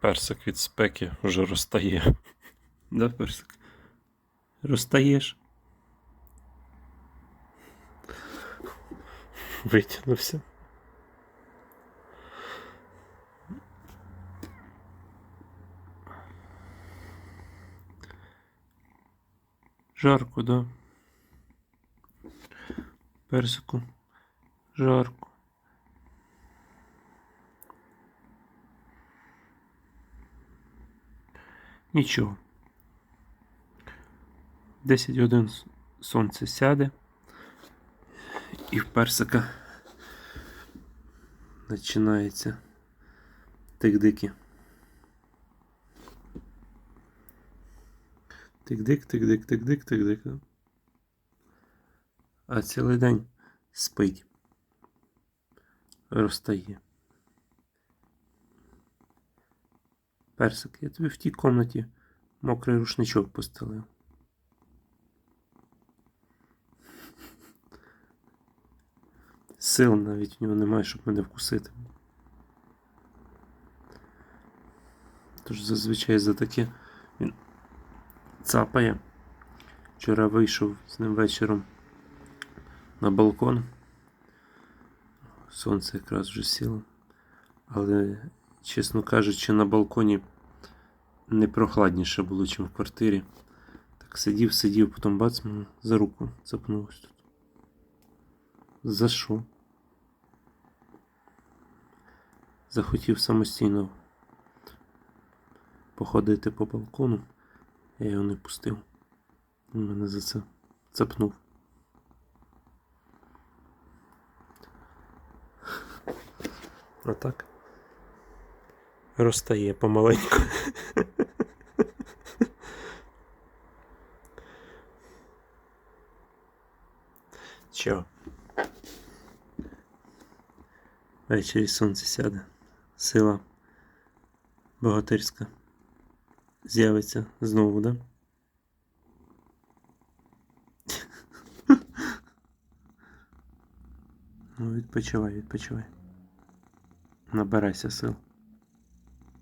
Персик від спеки вже розтає. Да, персик? Розтаєш. Витягнувся. Жарко, да? Персику. Жарко. Нічого. 10 годин сонце сяде. І в персика починається тик-дики. Тик-дик, тик-дик, тик-дик, тик-дик. А цілий день спить. Розтає. Персик, я тобі в тій комнаті мокрий рушничок постелив. Сил навіть в нього немає, щоб мене вкусити. Тож зазвичай за таке він цапає. Вчора вийшов з ним вечором на балкон. Сонце якраз вже сіло. Але, чесно кажучи, на балконі не прохладніше було, ніж в квартирі. Так сидів, сидів, потім бац, за руку запнувся тут. За що? Захотів самостійно походити по балкону. Я його не пустив. Він мене за це цапнув. А так. Розтає помаленьку. Чо? Ввечері сонце сяде. Сила богатирська з'явиться знову, да? Ну, відпочивай, відпочивай. Набирайся сил.